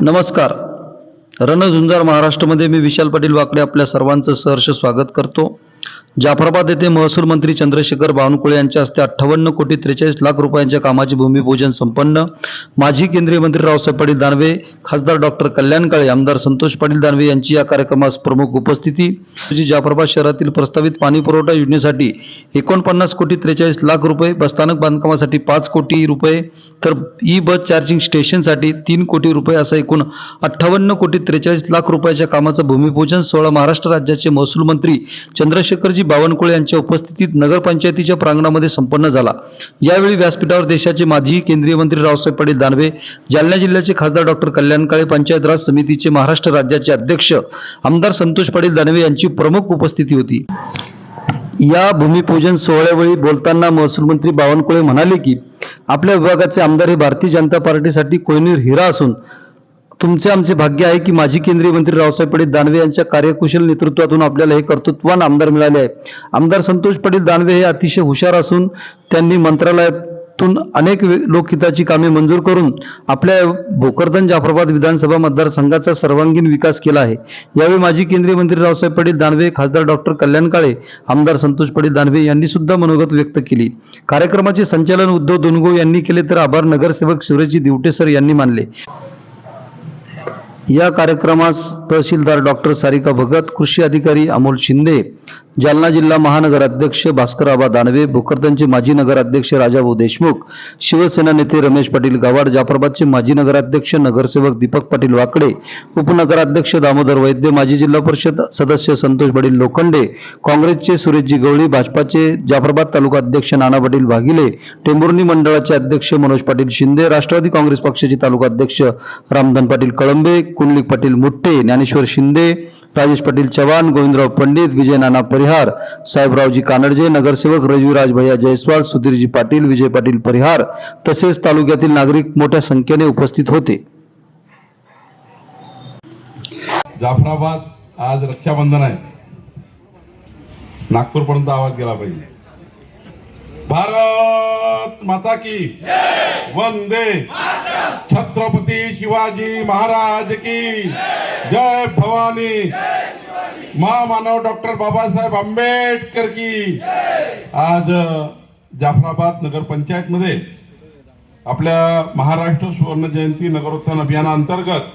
नमस्कार. रणझुंजार महाराष्ट्रमध्ये मी विशाल पाटील वाकडे आपल्या सर्वांचं सहर्ष स्वागत करतो. जाफराबाद येथे महसूल मंत्री चंद्रशेखर बावनकुळे यांच्या हस्ते अठ्ठावन्न कोटी त्रेचाळीस लाख रुपयांच्या कामाचे भूमिपूजन संपन्न. माजी केंद्रीय मंत्री रावसाहेब पाटील दानवे खासदार डॉक्टर कल्याण काळे आमदार संतोष पाटील दानवे यांची या कार्यक्रमास प्रमुख उपस्थिती. जाफराबाद शहरातील प्रस्तावित पाणी पुरवठा योजनेसाठी एकोणपन्नास कोटी त्रेचाळीस लाख रुपये बसस्थानक बांधकामासाठी पाच कोटी रुपये तर ई बस चार्जिंग स्टेशनसाठी तीन कोटी रुपये असं एकूण अठ्ठावन्न कोटी त्रेचाळीस लाख रुपयाच्या कामाचं भूमिपूजन सोहळा महाराष्ट्र राज्याचे महसूल मंत्री चंद्रशेखरजी बावनकुळे यांच्या उपस्थितीत नगरपंचायतीच्या प्रांगणामध्ये संपन्न झाला. यावेळी व्यासपीठावर देशाचे माजी केंद्रीय मंत्री रावसाहेब पाटील दानवे जालना जिल्ह्याचे खासदार डॉक्टर कल्याण काळे पंचायत राज समितीचे महाराष्ट्र राज्याचे अध्यक्ष आमदार संतोष पाटील दानवे यांची प्रमुख उपस्थिती होती. या भूमिपूजन सोहळ्यावेळी बोलताना महसूल मंत्री बावनकुळे म्हणाले की आपल्या विभागाचे आमदार हे भारतीय जनता पार्टीसाठी कोयनीर हिरा असून तुमचे आमचे भाग्य आहे की माजी केंद्रीय मंत्री रावसाहेब पाटील दानवे यांच्या कार्यकुशल नेतृत्वातून आपल्याला हे कर्तृत्वान आमदार मिळाले आहे. आमदार संतोष पाटील दानवे हे अतिशय हुशार असून त्यांनी मंत्रालयातून अनेक लोकहिताची कामे मंजूर करून आपल्या भोकरदन जाफराबाद विधानसभा मतदारसंघाचा सर्वांगीण विकास केला आहे. यावेळी माजी केंद्रीय मंत्री रावसाहेब पाटील दानवे खासदार डॉक्टर कल्याण काळे आमदार संतोष पाटील दानवे यांनी सुद्धा मनोगत व्यक्त केली. कार्यक्रमाचे संचालन उद्धव दोनगो यांनी केले तर आभार नगरसेवक शिवराजी दिवटे सर यांनी मानले. या कार्यक्रमास तहसीलदार डॉक्टर सारिका भगत कृषी अधिकारी अमोल शिंदे जालना जिल्हा महानगराध्यक्ष अध्यक्ष दानवे भोकरदनचे माजी नगराध्यक्ष राजाभाऊ देशमुख शिवसेना नेते रमेश पाटील गावाड जाफराबादचे माजी नगराध्यक्ष नगरसेवक दीपक पाटील वाकडे उपनगराध्यक्ष दामोदर वैद्य माजी जिल्हा परिषद सदस्य संतोष पाटील लोखंडे काँग्रेसचे सुरेशजी गवळी भाजपाचे जाफराबाद तालुका अध्यक्ष नाना पाटील भागिले टेंभुर्णी मंडळाचे अध्यक्ष मनोज पाटील शिंदे राष्ट्रवादी काँग्रेस पक्षाचे तालुका अध्यक्ष रामधन पाटील कळंबे कुंडलिक पाटील मुठ्ठे ज्ञानेश्वर शिंदे राजेश पाटील चव्हाण गोविंदराव पंडित विजय नाना परिहार साहेबरावजी कानडजे नगरसेवक रजवीराज भैया जयस्वाल सुधीरजी पाटील विजय पाटील परिहार तसेच तालुक्यातील नागरिक मोठ्या संख्येने उपस्थित होते. जाफराबाद आज रक्षाबंधन आहे. नागपूरपर्यंत आवाज गेला पाहिजे. भारत माता की वंदे। छत्रपती शिवाजी महाराज की जय भवानी। महामानव डॉक्टर बाबासाहेब आंबेडकर की। आज जाफराबाद नगरपंचायत मध्ये आपल्या महाराष्ट्र सुवर्ण जयंती नगरोत्थान अभियानाअंतर्गत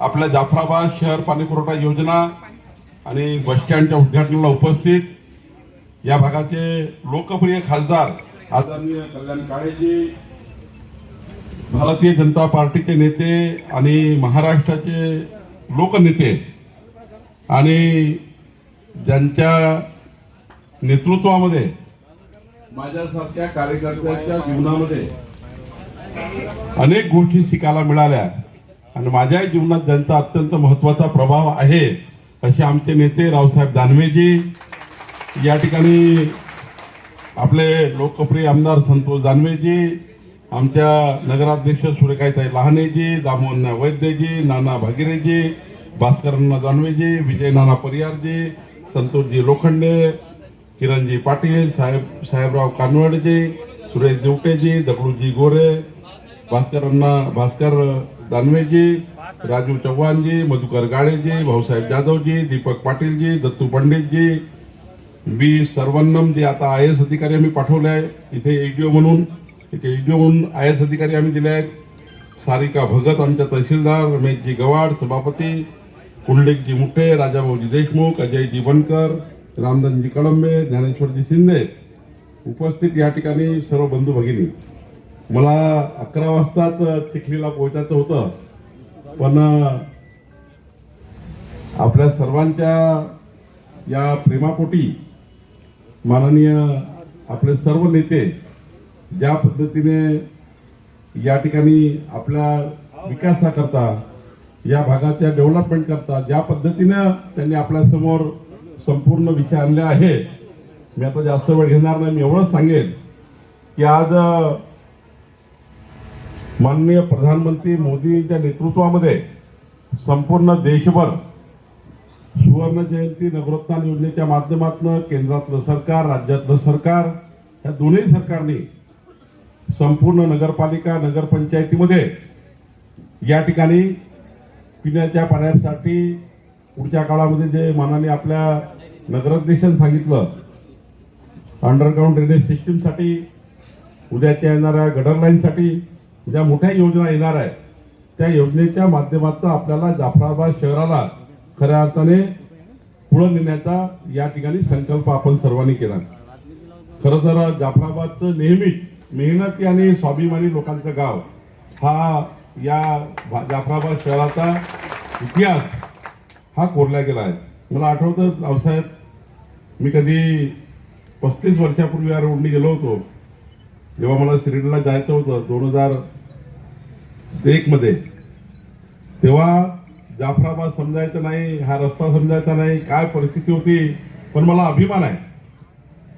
आपल्या जाफराबाद शहर पाणी पुरवठा योजना आणि बस स्टँडच्या उद्घाटनाला उपस्थित या भागाचे लोकप्रिय खासदार आदरणीय कल्याण काळेजी भारतीय जनता पार्टीचे नेते आणि महाराष्ट्राचे लोकनेते आणि ज्यांच्या नेतृत्वामध्ये माझ्यासारख्या कार्यकर्त्याच्या जीवनामध्ये अनेक गोष्टी शिकायला मिळाल्या. आणि माझ्या जीवनात ज्यांचा अत्यंत महत्त्वाचा प्रभाव आहे असे आमचे नेते रावसाहेब दानवेजी या ठिकाणी आपले लोकप्रिय आमदार संतोष दानवेजी आमच्या नगराध्यक्ष सुरेखाईताई लहानेजी दामोन्ना वैद्यजी नाना भागिरेजी भास्करण्णा जानवेजी विजय नाना परियारजी संतोषजी लोखंडे किरणजी पाटील साहेब साहेबराव कानवडजी सुरेश देवटेजी दगडूजी गोरे भास्करांना भास्कर दानवेजी राजू चव्हाणजी मधुकर गाळेजी भाऊसाहेब जाधवजी दीपक पाटीलजी दत्तू पंडितजी बी सर्वन्नम जे आता आय एस अधिकारी आम्ही पाठवले आहे इथे ईडीओ म्हणून इथे ईडीओ म्हणून आय एस अधिकारी आम्ही दिले आहेत. सारिका भगत आमच्या तहसीलदार रमेशजी गवाड सभापती कुंडलिकजी मुठे राजाभाऊजी देशमुख अजयजी बनकर रामधनजी कळंबे ज्ञानेश्वरजी शिंदे उपस्थित या ठिकाणी सर्व बंधू भगिनी. मला अकरा वाजताच चिखलीला पोहोचायचं होतं पण आपल्या सर्वांच्या या प्रेमापोटी माननीय आपले सर्व नेते ज्या पद्धतीने या ठिकाणी आपल्या विकासाकरता या भागाच्या डेव्हलपमेंट करता ज्या पद्धतीनं त्यांनी आपल्यासमोर संपूर्ण विषय आणले आहे मी आता जास्त वेळ घेणार नाही मी एवढंच सांगेन की आज माननीय प्रधानमंत्री मोदींच्या नेतृत्वामध्ये संपूर्ण देशभर सुवर्ण जयंती नगरोत्थान योजनेच्या माध्यमातून केंद्रातलं सरकार राज्यातलं सरकार या दोन्ही सरकारने संपूर्ण नगरपालिका नगरपंचायतीमध्ये या ठिकाणी पिण्याच्या पाण्यासाठी पुढच्या काळामध्ये जे मानाने आपल्या नगराध्यक्षांनी सांगितलं अंडरग्राऊंड ड्रेनेज सिस्टीमसाठी उद्याच्या येणाऱ्या गडर लाईनसाठी ज्या मोठ्या योजना येणार आहेत त्या योजनेच्या माध्यमातून आपल्याला जाफराबाद शहराला खऱ्या अर्थाने पुढे नेण्याचा या ठिकाणी संकल्प आपण सर्वांनी केला. खरं तर जाफराबादचं नेहमीच मेहनती आणि स्वाभिमानी लोकांचं गाव हा या भा- जाफराबाद शहराचा इतिहास हा कोरला गेला आहे. मला आठवतं रावसाहेब मी कधी पस्तीस वर्षापूर्वी या रोडनी गेलो होतो. जेव्हा मला शिर्डीला जायचं होतं दोन हजार एकमध्ये तेव्हा जाफराबाद समजायचं नाही हा रस्ता समजायचा नाही काय परिस्थिती होती? पण मला अभिमान आहे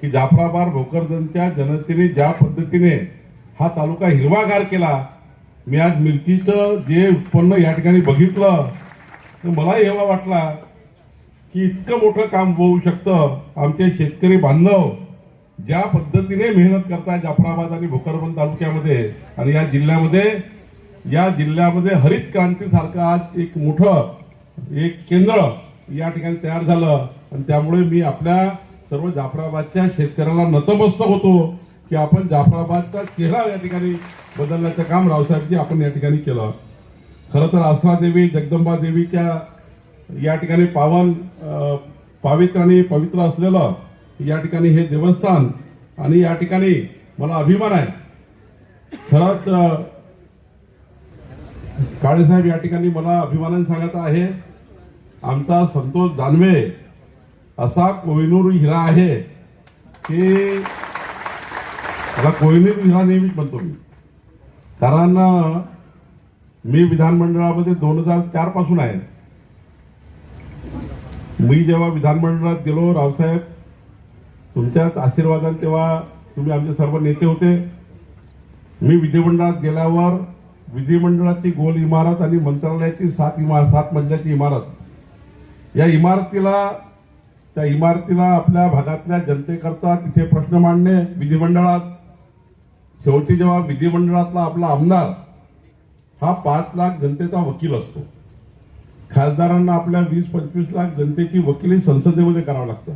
की जाफराबाद भोकरदनच्या जनतेने ज्या पद्धतीने हा तालुका हिरवागार केला मी आज मिरचीचं जे उत्पन्न या ठिकाणी बघितलं तर मला एवढा वाटला की इतकं मोठं काम होऊ शकतं. आमचे शेतकरी बांधव ज्या पद्धतीने मेहनत करताय जाफराबाद आणि भोकरबन तालुक्यामध्ये आणि या जिल्ह्यामध्ये या जिल्ह्यामध्ये हरित क्रांतीसारखा आज एक मोठं एक केंद्र या ठिकाणी तयार झालं. आणि त्यामुळे मी आपल्या सर्व जाफराबादच्या शेतकऱ्याला नतमस्तक होतो की आपण जाफराबादचा चेहरा या ठिकाणी बदलण्याचं काम रावसाहेबजी आपण या ठिकाणी केलं. खरं तर आसरा देवी जगदंबा देवीच्या या ठिकाणी पावन पावित्र आणि पवित्र असलेलं या ठिकाणी हे देवस्थान आणि या ठिकाणी मला अभिमान आहे. खरंच काळेसाहेब या ठिकाणी मला अभिमानाने सांगायचं आहे आमचा संतोष दानवे असा कोहिनूर हिरा आहे की मला कोहिनूर हिरा नेहमीच म्हणतो मी. कारण मी विधानमंडळामध्ये दोन हजार चारपासून आहे. मी जेव्हा विधानमंडळात गेलो रावसाहेब तुमच्याच आशीर्वादाने तेव्हा तुम्ही आमचे सर्व नेते होते. मी विधिमंडळात गेल्यावर विधिमंडळाची गोल इमारत आणि मंत्रालयाची सात इमारत सात मजल्याची इमारत. या इमारतीला त्या इमारतीला आपल्या भागातल्या जनतेकरता तिथे प्रश्न मांडणे विधिमंडळात. शेवटी जेव्हा विधिमंडळातला आपला आमदार हा पाच लाख जनतेचा वकील असतो. खासदारांना आपल्या वीस पंचवीस लाख जनतेची वकिली संसदेमध्ये करावं लागतं.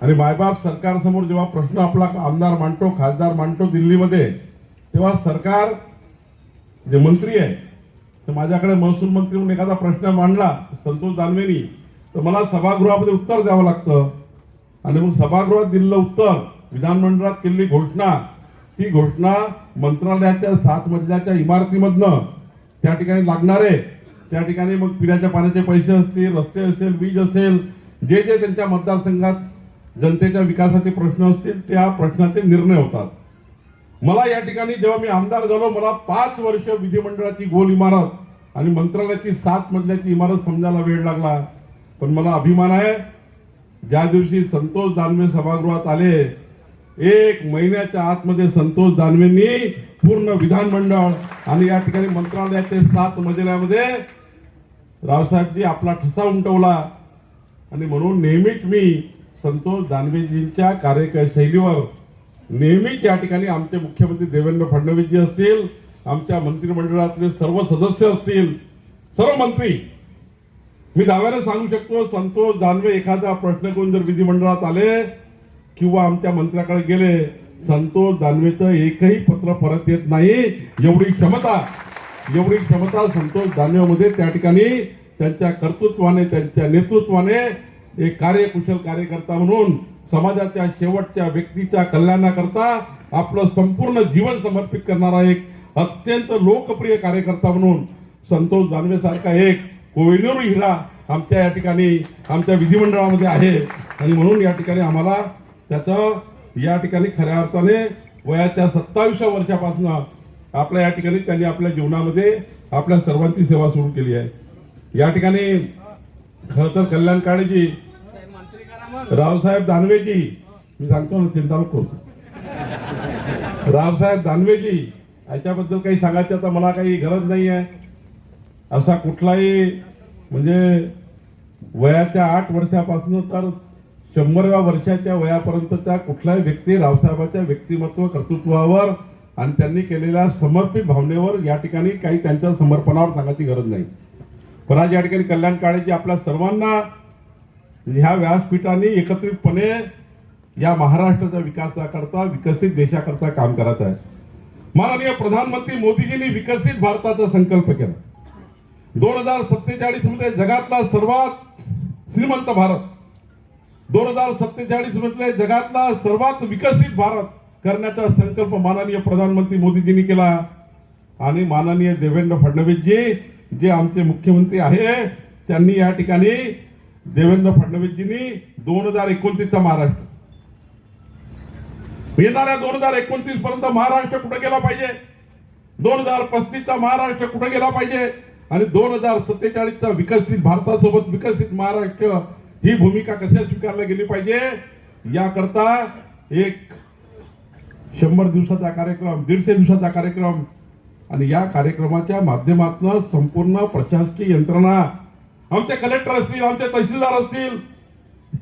आणि मायबाप सरकारसमोर जेव्हा प्रश्न आपला आमदार मांडतो खासदार मांडतो दिल्लीमध्ये तेव्हा सरकार जे मंत्री आहे तर माझ्याकडे महसूल मंत्री म्हणून एखादा प्रश्न मांडला संतोष दानवेनी तर मला सभागृहामध्ये उत्तर द्यावं लागतं. आणि मग सभागृहात दिलेलं उत्तर विधानमंडळात केलेली घोषणा ती घोषणा मंत्रालयाच्या सात मजल्याच्या इमारतीमधनं त्या ठिकाणी लागणारे त्या ठिकाणी मग पिण्याच्या पाण्याचे पैसे असतील रस्ते असेल वीज असेल जे जे त्यांच्या मतदारसंघात जनतेच्या विकासाचे प्रश्न असतील त्या प्रश्नाचे निर्णय होतात. मला या ठिकाणी जेव्हा मी आमदार झालो मला पाच वर्ष विधिमंडळाची गोल इमारत आणि मंत्रालयाची सात मजल्याची इमारत समजायला वेळ लागला. पण मला अभिमान आहे ज्या दिवशी संतोष दानवे सभागृहात आले एक महिन्याच्या आतमध्ये संतोष दानवेंनी पूर्ण विधानमंडळ आणि या ठिकाणी मंत्रालयाचे सात मजल्यामध्ये रावसाहेबजी आपला ठसा उमटवला. आणि म्हणून नेहमीच मी संतोष दानवेजींच्या कार्यशैलीवर नेहमीच या ठिकाणी आमचे मुख्यमंत्री देवेंद्र फडणवीसजी असतील आमच्या मंत्रिमंडळातले सर्व सदस्य असतील सर्व मंत्री. मी दाव्याने सांगू शकतो संतोष दानवे एखादा प्रश्न करून जर विधिमंडळात आले किंवा आमच्या मंत्र्याकडे गेले संतोष दानवेचं एकही पत्र परत येत नाही. एवढी क्षमता एवढी क्षमता संतोष दानवेमध्ये त्या ठिकाणी त्यांच्या कर्तृत्वाने त्यांच्या नेतृत्वाने एक कार्यकुशल कार्यकर्ता म्हणून समाजाच्या शेवटच्या व्यक्तीच्या कल्याणाकरता आपलं संपूर्ण जीवन समर्पित करणारा एक अत्यंत लोकप्रिय कार्यकर्ता म्हणून संतोष दानवे सारखा एक कोहिनूर हिरा आमच्या या ठिकाणी आमच्या विधिमंडळामध्ये आहे. आणि म्हणून या ठिकाणी आम्हाला त्याचं या ठिकाणी खऱ्या अर्थाने वयाच्या सत्तावीसव्या वर्षापासून आपल्या या ठिकाणी त्यांनी आपल्या जीवनामध्ये आपल्या सर्वांची सेवा सुरू केली आहे. या ठिकाणी खरं तर कल्याण काळेजी रावसाहेब दानवेजी मी सांगतो ना तीन नको रावसाहेब दानवेजी याच्याबद्दल काही सांगायचं आता मला काही गरज नाही आहे असा कुठलाही म्हणजे वयाच्या आठ वर्षापासून तर शंभरव्या वर्षाच्या वयापर्यंतच्या कुठलाही व्यक्ती रावसाहेबाच्या व्यक्तिमत्व कर्तृत्वावर आणि त्यांनी केलेल्या समर्पित भावनेवर या ठिकाणी काही त्यांच्या समर्पणावर सांगायची गरज नाही. पण आज या ठिकाणी कल्याण काळेजी आपल्या सर्वांना ह्या व्यासपीठाने एकत्रितपणे या महाराष्ट्राच्या विकासाकरता विकसित देशाकरता काम करत आहे. माननीय प्रधानमंत्री मोदीजींनी विकसित भारताचा संकल्प केला. दोन हजार सत्तेचाळीसमध्ये जगातला सर्वात श्रीमंत भारत. दोन हजार सत्तेचाळीसमध्ये जगातला सर्वात विकसित भारत करण्याचा संकल्प माननीय प्रधानमंत्री मोदीजींनी केला. आणि माननीय देवेंद्र फडणवीसजी जे आमचे मुख्यमंत्री आहे त्यांनी या ठिकाणी देवेंद्र फडणवीसजींनी दोन हजार एकोणतीसचा महाराष्ट्र. येणाऱ्या दोन हजार एकोणतीस पर्यंत महाराष्ट्र कुठे गेला पाहिजे? दोन हजार पस्तीसचा महाराष्ट्र कुठे गेला पाहिजे? आणि दोन हजार सत्तेचाळीसचा विकसित भारतासोबत विकसित महाराष्ट्र ही भूमिका कशा स्वीकारली गेली पाहिजे? याकरता एक शंभर दिवसाचा कार्यक्रम दीडशे दिवसाचा कार्यक्रम आणि या कार्यक्रमाच्या माध्यमातून संपूर्ण प्रशासकीय यंत्रणा आमचे कलेक्टर असतील आमचे तहसीलदार असतील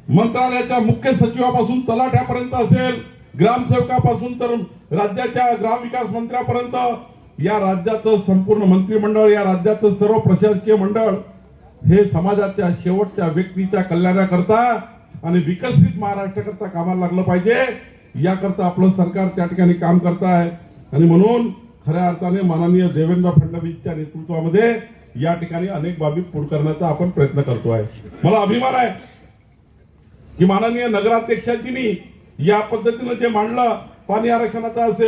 मंत्रालयाच्या मुख्य सचिवापासून तलाठ्यापर्यंत असेल ग्रामसेवकापासून तर राज्याच्या ग्रामविकास मंत्र्यापर्यंत या राज्याचं संपूर्ण मंत्रिमंडळ या राज्याचं सर्व प्रशासकीय मंडळ हे समाजाच्या शेवटच्या व्यक्तीच्या कल्याणाकरता आणि विकसित महाराष्ट्राकरता कामाला लागलं पाहिजे. याकरता आपलं सरकार त्या ठिकाणी काम करत आहे आणि म्हणून खऱ्या अर्थाने माननीय देवेंद्र फडणवीसच्या नेतृत्वामध्ये या ठिकाणी अनेक बाबी पूर्ण करण्याचा आपण प्रयत्न करतो आहे मला अभिमान आहे की माननीय नगराध्यक्षांनी या पद्धतीनं जे मांडलं पाणी आरक्षणाचं असेल